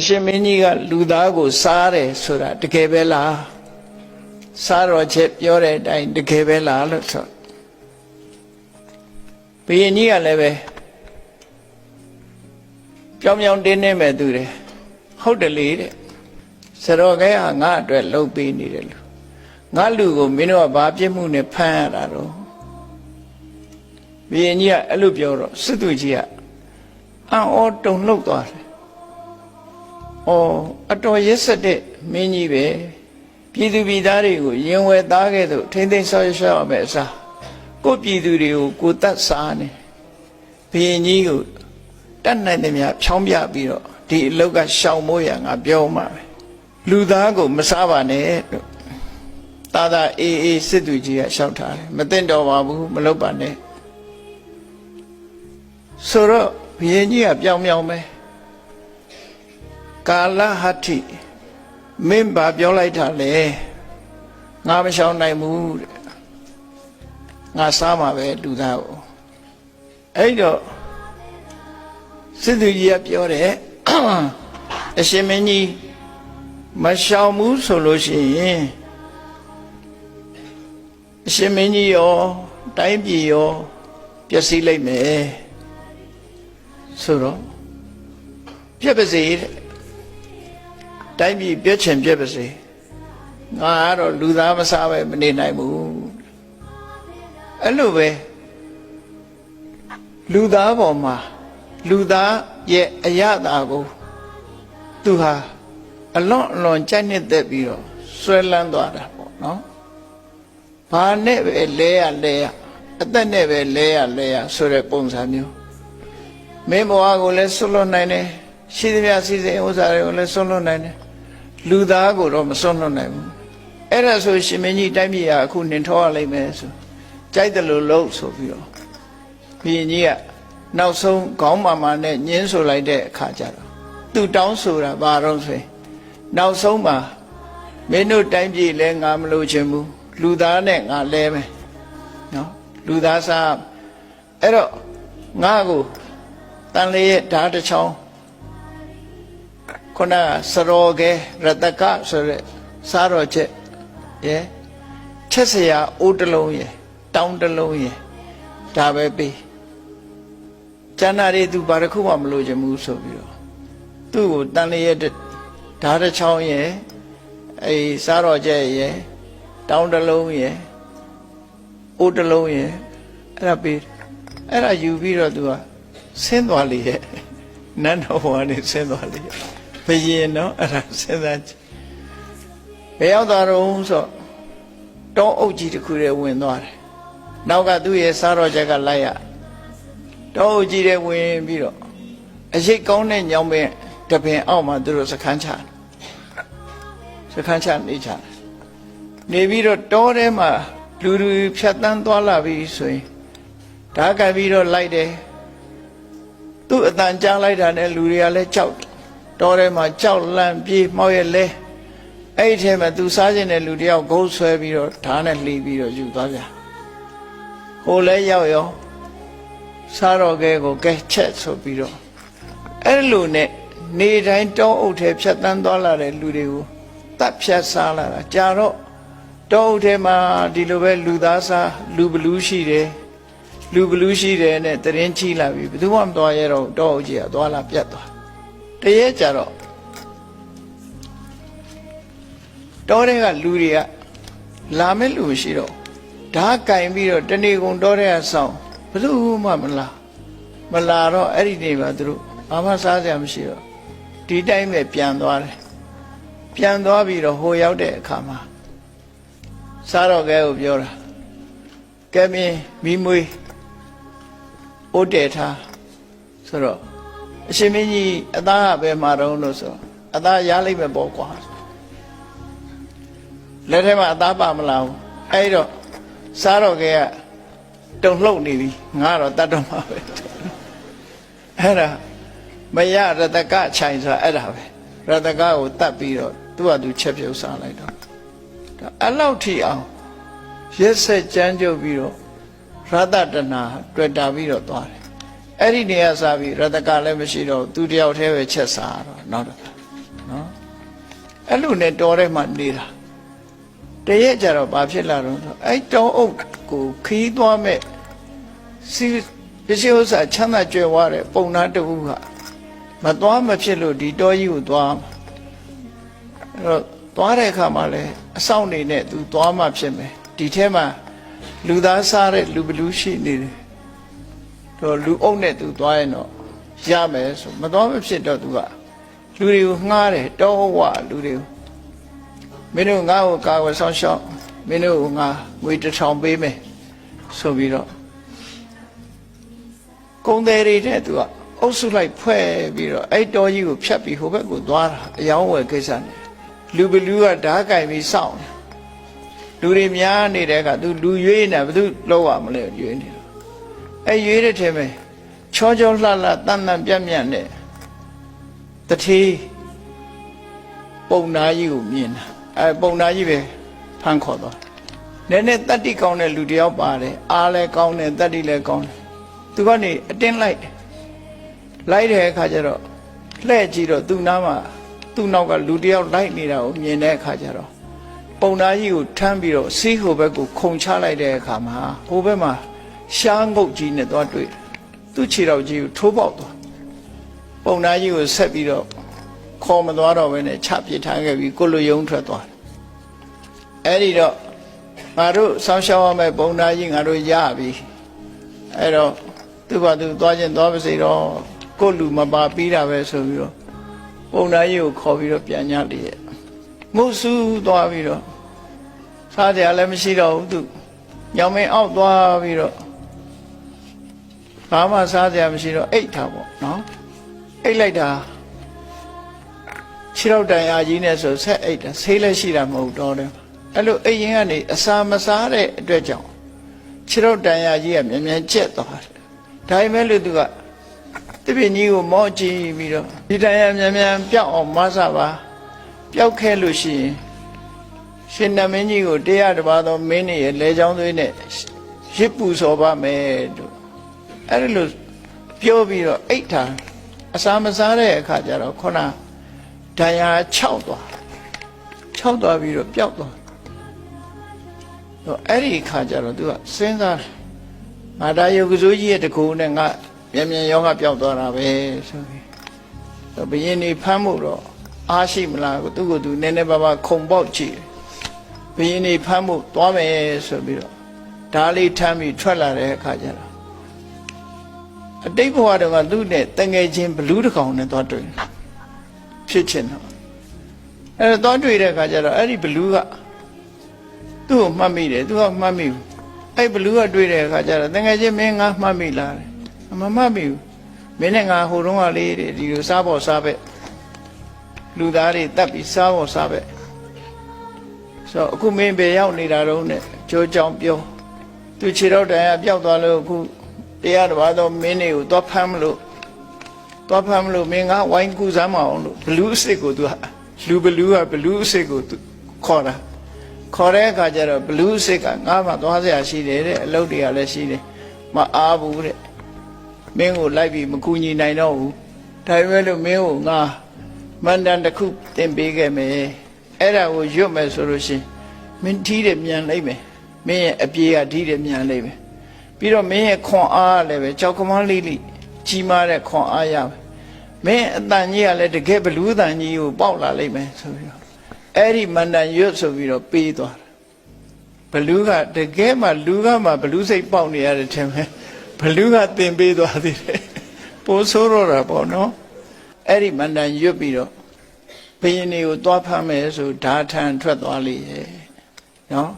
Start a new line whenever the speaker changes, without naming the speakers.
အရှင်မင်းကြီးကလူသားကိုစားတယ်ဆိုတာတကယ်ပဲလားစားတော်ချက်ပြောတဲ့အတိုင်းတကယ်ပဲလားလို့ဆိုဘုရင်ကြီးကလည်းပဲပြောင်းပြောင်းတင်းနေမဲ့သူတယ်ဟုတ်တယ်လေတဲ့စရောကဲဟာငါအတွက်လှုပ်ပေးနေတယ်လို့ငါလူကိုမင်းတို့ကဘာပြစ်မှုနဲ့ဖမ်းရတာတော့ဘုရင်ကြီးကအဲ့လိုပြောတော့စစ်သူကြီးကအံ့ဩတုန်လှုပ်သွားတယ်။ အော်အတော်ရက်ဆက်တဲ့မင်းကြီးပဲပြည်သူပြည်သားတွေကိုရင်ဝယ်သားခဲ့သူထိမ့်သိမ်းဆောက်ရှောက်အမယ်အစားကိုယ့်ပြည်သူတွေကိုကိုယ်တတ်စားနေဘုရင်ကြီးကိုတတ်နိုင်တယ်များဖြောင်းပြပြီးတော့ဒီအလုတ်ကရှောင်မိုးရငါပြောမှာပဲလူသားကိုမစားပါနဲ့လို့တာသာအေးအေးစစ်သူကြီးကရှောက်ထားတယ်မသိတော့ပါဘူးမလုပ်ပါနဲ့ဆိုတော့ဘုရင်ကြီးကပြောင်းပြောင်းပဲ ကာလဟတ္ထိမင်းဘာပြောလိုက်တာလဲငါမရှောင်နိုင်ဘူးတဲ့ငါစားမှာပဲလူသားကိုအဲ့တော့စစ်သူကြီးကပြောတယ်အရှင်မင်းကြီးမရှောင်ဘူးဆိုလို့ရှိရင်အရှင်မင်းကြီးရောတိုင်းပြည်ရောပျက်စီးလိုက်မယ်ဆိုတော့ပြက်ပါစေတဲ့ တိုင်းပြည်ပြည့်ချင်ပြည့်ပါစေငါကတော့လူသားမစားပဲမနေနိုင်ဘူးအဲ့လိုပဲလူသားပေါ်မှာလူသားရဲ့အရသာကိုသူဟာအလွန်အလွန်ကြိုက်နှစ်သက်ပြီးတော့ဆွဲလန်းသွားတာပေါ့နော်ဘာနဲ့ပဲလဲရလဲရအသက်နဲ့ပဲလဲရလဲရဆိုတဲ့ပုံစံမျိုးမင်းဘဝကိုလည်းဆွလွတ်နိုင်တယ် ရှိသမျှစီစဉ်ဥစ္စာတွေကိုလည်းဆွလွတ်နိုင်တယ်လူသားကိုတော့မစွန့်လွတ်နိုင်ဘူးအဲ့ဒါဆိုရှင်မင်းကြီးတိုင်းပြည်ကအခုနှင်ထောရလိမ့်မယ်ဆိုကြိုက်တယ်လို့လို့ဆိုပြီးတော့ဘုရင်ကြီးကနောက်ဆုံးခေါင်းမာမာနဲ့ညင်းဆိုလိုက်တဲ့အခါကျတော့သူတောင်းဆိုတာဘာတော့ဆိုရင်နောက်ဆုံးမှာမင်းတို့တိုင်းပြည်လဲငါမလို့ချင်ဘူးလူသားနဲ့ငါလဲမယ်နော်လူသားစားအဲ့တော့ငါကိုတန်လေးရဲ့ဓာတ်တစ်ချောင်း ခုနကစရောကဲရတကဆိုရက်စားတော်ချက်ရဲချက်စရာအိုးတစ်လုံးရယ်တောင်းတစ်လုံးရယ်ဒါပဲပေးကျန်တာတွေသူဘာတစ်ခုမှမလို့ချင်ဘူးဆိုပြီးတော့သူ့ကိုတန်လျက်ဓာတ်တစ်ချောင်းရယ်အဲစားတော်ချက်ရယ်တောင်းတစ်လုံးရယ်အိုးတစ်လုံးရယ်အဲ့ဒါပေးအဲ့ဒါယူပြီးတော့သူကဆင်းသွားလေရဲ့နန်းတော်ဘဝနဲ့ဆင်းသွားလေရဲ့ ဘယင်နော်အဲ့ဒါစဉ်းစားကြည့်ဘယ်ရောက်သွားတော့ဆိုတောအုပ်ကြီးတစ်ခုတည်းဝင်သွားတယ်နောက်ကသူ့ရဲ့စားတော်ချက်ကလိုက်ရတောအုပ်ကြီးတွေဝင်ပြီးတော့အရှိတ်ကောင်းတဲ့ညောင်ပင်တပင်အောက်မှာသူတို့စခန်းချတယ်စခန်းချနေချတယ်နေပြီးတော့တောထဲမှာလူလူဖြတ်တန်းသွားလာပြီဆိုရင်ဓာတ်ကပ်ပြီးတော့လိုက်တယ်သူ့အတန်ကြားလိုက်တာနဲ့လူတွေကလည်းကြောက်တယ် တော်ထဲမှာကြောက်လန့်ပြေးမှောက်ရဲ့လဲအဲ့ဒီထဲမှာသူစားခြင်းတဲ့လူတယောက်ဂုံးဆွဲပြီးတော့ဓာတ်နဲ့လှီးပြီးတော့ယူသွားကြဟိုလဲရောက်ရောစားတော့ကဲကိုကဲချက်ဆိုပြီးတော့အဲ့လိုနဲ့နေတိုင်းတောအုပ်ထဲဖြတ်တန်းသွားလာတဲ့လူတွေကိုတတ်ဖြတ်စားလာတာကြာတော့တောအုပ်ထဲမှာဒီလိုပဲလူသားစားလူဘလူးရှိတယ်လူဘလူးရှိတယ်နဲ့တရင်ချိလာပြီဘယ်သူမှမသွားရတော့ဘူးတောအုပ်ကြီးကသွားလာပြတ်သွား တရေကြတော့တောတဲ့ကလူတွေကလာမဲ့လူမရှိတော့ဓာတ်ကင်ပြီးတော့တဏီကုံတောတဲ့ကဆောင်းဘယ်သူမှမလာမလာတော့အဲ့ဒီနေပါသူတို့ဘာမှစားစရာမရှိတော့ဒီတိုင်းပဲပြန်သွားတယ်ပြန်သွားပြီးတော့ဟိုရောက်တဲ့အခါမှာစားတော့ကဲကိုပြောတာကဲမင်းမိမွေးအိုးတယ်ထားဆိုတော့ အရှင်မင်းကြီးအသားကပဲမှာတော့လို့ဆိုအသားရလိုက်ပဲပေါ့ကွာလက်ထဲမှာအသားပါမလားဘူးအဲ့တော့စားတော့ကဲကတုံလှုပ်နေပြီငါတော့တတ်တော့မှာပဲအဲ့ဒါမရရတကခြိုင်ဆိုတာအဲ့ဒါပဲရတကကိုတတ်ပြီးတော့သူ့ဟာသူချက်ပြုတ်စားလိုက်တော့ဒါအဲ့လောက်ထိအောင်ရက်ဆက်ကြမ်းကြုတ်ပြီးတော့ရတတနာတွေ့တာပြီးတော့သွားတယ် အဲ့ဒီနေရာစားပြီးရတကလည်းမရှိတော့သူတယောက်တည်းပဲချက်စားတော့နောက်တော့နော်အဲ့လိုနဲ့တော်ထဲမှာနေတာတရက်ကြတော့ဘာဖြစ်လာတော့ဆိုအဲ့တောအုပ်ကိုခီးသွားမဲ့စီပစ္စည်းဥစ္စာချမ်းသာကြွယ်ဝတဲ့ပုံနာတူကမသွားမဖြစ်လို့ဒီတောကြီးကိုသွားအဲ့တော့သွားတဲ့အခါမှာလဲအဆောင်နေနဲ့သူသွားမှဖြစ်မယ်ဒီထဲမှာလူသားစားတဲ့လူဘလူးရှိနေတယ် တော့လူအုပ်နဲ့သူသွားရင်တော့ရမယ်ဆိုမသွားမဖြစ်တော့သူကလူတွေကိုငှားတယ်တောဝလူတွေကိုမင်းတို့ငါ့ကိုကာဝယ်ဆောင်ရှောက်မင်းတို့ကငါငွေတစ်ထောင်ပေးမယ်ဆိုပြီးတော့ကုန်းသေးတွေတဲ့သူကအုပ်စုလိုက်ဖွဲ့ပြီးတော့အဲ့တော်ကြီးကိုဖြတ်ပြီးဟိုဘက်ကိုသွားတာအယောင်းဝယ်ကိစ္စနဲ့လူဘလူးကဓာတ်ကင်ပြီးစောင့်တယ်လူတွေများနေတဲ့အခါသူလူရွေးနေဘယ်သူလောက်ရမလဲရွေးနေတော့ အဲ့ရွေးတဲ့ထဲမှာချောချောလှလှတန်တန်ပြတ်ပြတ်နဲ့တထေးပုံနာကြီးကိုမြင်တာအဲပုံနာကြီးပဲဖမ်းခေါ်သွားနည်းနည်းတတ္တိကောင်းတဲ့လူတစ်ယောက်ပါတယ်အားလည်းကောင်းတယ်တတ္တိလည်းကောင်းတယ်သူကနေအတင်းလိုက်တယ်လိုက်တဲ့အခါကျတော့လှဲ့ကြည့်တော့သူ့နားမှာသူ့နောက်ကလူတစ်ယောက်လိုက်နေတာကိုမြင်တဲ့အခါကျတော့ပုံနာကြီးကိုထမ်းပြီးတော့စီးဟိုဘက်ကိုခုန်ချလိုက်တဲ့အခါမှာဟိုဘက်မှာ ရှားငုတ်ကြီးနဲ့သွားတွေ့တယ်သူ့ခြေတော်ကြီးကိုထိုးပေါက်သွားပုံနာကြီးကိုဆက်ပြီးတော့ခေါ်မသွားတော့ဘဲနဲ့ချပစ်ထားခဲ့ပြီးကိုလိုယုံထွက်သွားတယ်အဲ့ဒီတော့ငါတို့ဆောင်းရှောင်းရမယ့်ပုံနာကြီးငါတို့ရပြီအဲ့တော့သူ့ဘာသူသွားခြင်းသွားပါစေတော့ကိုလူမပါပြီးတာပဲဆိုပြီးတော့ပုံနာကြီးကိုခေါ်ပြီးတော့ပြန်ညလေရဲ့မုတ်ဆူသွားပြီးတော့စားကြလည်းမရှိတော့ဘူးသူညောင်မင်းအောက်သွားပြီးတော့ ဘာမှစားကြမရှိတော့အိတ်ထားပေါ့နော်အိတ်လိုက်တာခြေထောက်တန်ရာကြီးနဲ့ဆိုဆက်အိတ်တာဆေးလည်းရှိတာမဟုတ်တော့တယ်အဲ့လိုအိတ်ရင်ကနေအစာမစားတဲ့အတွက်ကြောင့်ခြေထောက်တန်ရာကြီးကမြန်မြန်ကျက်သွားတယ်ဒါပေမဲ့လို့သူကတပည့်ကြီးကိုမော့ကြည့်ပြီးတော့ဒီတန်ရာမြန်မြန်ပျောက်အောင်မဆပါပျောက်ခဲ့လို့ရှိရင်ရှင်နမင်းကြီးကိုတရားတစ်ပါးသောမင်းရဲ့လေချောင်းသွေးနဲ့ရစ်ပူစော်ပါမယ်တို့ အဲ့ဒါလို့ပြောပြီးတော့အိတ်ထားအစာမစားတဲ့အခါကျတော့ခုနဒဏ်ရာ6သွား6သွားပြီးတော့ပျောက်သွားတော့အဲ့ဒီအခါကျတော့သူကစဉ်းစားငါဒါယုတ်ကစိုးကြီးရဲ့တကူနဲ့ငါမြန်မြန်ယောဂပျောက်သွားတာပဲဆိုပြီးတော့ဘယင်းနေဖမ်းဖို့တော့အားရှိမလားသူ့ကိုယ်သူနည်းနည်းပါးပါးခုံပေါက်ကြည့်ဘယင်းနေဖမ်းဖို့သွားမယ်ဆိုပြီးတော့ဓာလေးထမ်းပြီးထွက်လာတဲ့အခါကျတော့ အတိတ်ဘဝတုန်းကသူ့နဲ့တငယ်ချင်းဘလူးတစ်ကောင်နဲ့သွားတွေ့တယ်ဖြစ်ချင်တော့အဲတော့တွေ့တဲ့အခါကျတော့အဲ့ဒီဘလူးကသူ့ကိုမှတ်မိတယ်သူကမှတ်မိဘူးအဲ့ဘလူးကတွေ့တဲ့အခါကျတော့တငယ်ချင်းမင်းငါမှတ်မိလားတဲ့မမှတ်မိဘူးမင်းနဲ့ငါဟိုတုန်းကလေးတဲ့ဒီလိုစားဖို့စားပဲလူသားတွေတတ်ပြီးစားဖို့စားပဲဆိုတော့အခုမင်းပဲရောက်နေတာတော့နဲ့ကြိုးကြောင်ပြောသူခြေတော့တိုင်ကပျောက်သွားလို့အခု တရားတော်တော့မင်းတွေကိုသွားဖမ်းမလို့သွားဖမ်းမလို့မင်းကဝိုင်းကူစားမအောင်လို့ဘလူးအစ်စ်ကိုသူကလူဘလူးကဘလူးအစ်စ်ကိုသူခေါ်တာခေါ်တဲ့အခါကျတော့ဘလူးအစ်စ်ကငါမှသွားစရာရှိတယ်တဲ့အလုပ်တွေကလည်းရှိတယ်မအားဘူးတဲ့မင်းကိုလိုက်ပြီးမကူညီနိုင်တော့ဘူးဒါပေမဲ့လို့မင်းကိုငါမန္တန်တစ်ခုတင်ပေးခဲ့မယ်အဲ့ဒါကိုရွတ်မယ်ဆိုလို့ရှိရင်မင်းထီးတယ်မြန်လိုက်မယ်မင်းရဲ့အပြေကထီးတယ်မြန်လိုက်မယ် ပြီးတော့မင်းရဲ့ခွန်အားလည်းပဲကြောက်ကမန်းလေးလေးကြီးမားတဲ့ခွန်အားရမယ်မင်းအတန်ကြီးကလည်းတကယ်ဘလူးတန်ကြီးကိုပေါက်လာလိမ့်မယ်ဆိုပြီးတော့အဲ့ဒီမန္တန်ရွတ်ဆိုပြီးတော့ပေးသွားတယ်ဘလူးကတကယ်မှလူကမှဘလူးစိတ်ပေါက်နေရတဲ့ထင်မယ်ဘလူးကတင်ပေးသွားသေးတယ်ပိုးဆိုးတော့တာပေါ့နော်အဲ့ဒီမန္တန်ရွတ်ပြီးတော့ဘယင်းတွေကိုသွားဖမ်းမယ်ဆိုဓာထန်ထွက်သွားလိမ့်ရဲ့နော်